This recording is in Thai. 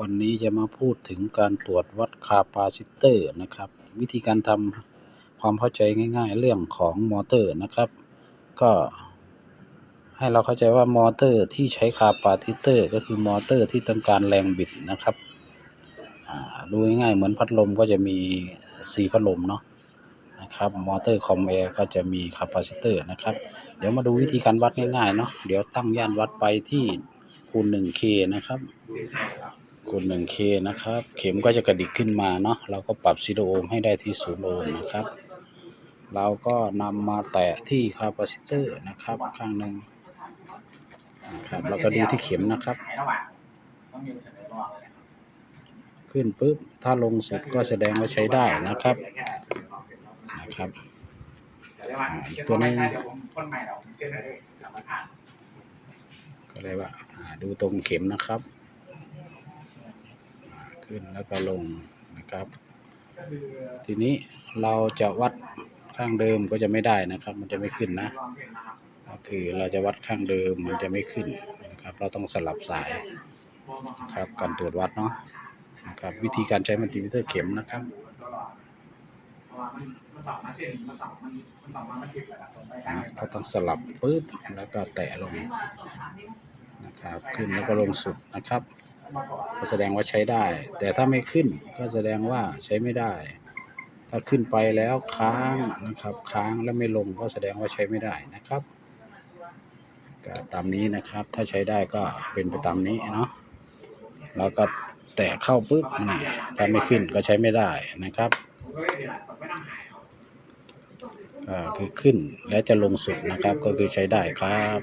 วันนี้จะมาพูดถึงการตรวจวัดคาปาซิเตอร์นะครับ วิธีการทำความเข้าใจง่าย ๆ เรื่องของมอเตอร์นะครับ ก็ให้เราเข้าใจว่ามอเตอร์ที่ใช้คาปาซิเตอร์ ก็คือมอเตอร์ที่ต้องการแรงบิดนะครับดูง่ายๆเหมือนพัดลมก็จะมีสีพัดลมเนาะนะครับมอเตอร์คอมแอร์ก็จะมีคาปาซิเตอร์นะครับ เดี๋ยวมาดูวิธีการวัดง่ายๆเนาะเดี๋ยวตั้งย่านวัดไปที่ คูณ 1K นะครับ คูณ 1K นะครับ เข็มก็จะกระดิกขึ้นมาเนาะเราก็ปรับซีโรโอห์มให้ได้ที่0โอห์มนะครับ เราก็นำมาแตะที่คาปาซิเตอร์นะครับข้างหนึ่งนะครับเราก็ดูที่เข็มนะครับ ขึ้นปุ๊บ ถ้าลงสุดก็แสดงว่าใช้ได้นะครับนะครับอีกตัวหนึงก็ เลยว่าดูตรงเข็มนะครับ ขึ้นแล้วก็ลงนะครับ ทีนี้เราจะวัดข้างเดิมก็จะไม่ได้นะครับ มันจะไม่ขึ้นนะก็คือเราจะวัดข้างเดิมมันจะไม่ขึ้นนะครับ เราต้องสลับสายครับการตรวจวัดเนาะนะครับ วิธีการใช้มัลติมิเตอร์เข็มนะครับอ่าก็ต้องสลับปึ๊บแล้วก็แตะลง ครับขึ้นแล้วก็ลงสุดนะครับ ก็แสดงว่าใช้ได้ แต่ถ้าไม่ขึ้นก็แสดงว่าใช้ไม่ได้ ถ้าขึ้นไปแล้วค้างนะครับ ค้างแล้วไม่ลงก็แสดงว่าใช้ไม่ได้นะครับก็ตามนี้นะครับ ถ้าใช้ได้ก็เป็นไปตามนี้เนาะแล้วก็แตะเข้าปุ๊บนี่ถ้าไม่ขึ้นก็ใช้ไม่ได้นะครับก็คือขึ้นแล้วจะลงสุดนะครับ ก็คือใช้ได้ครับ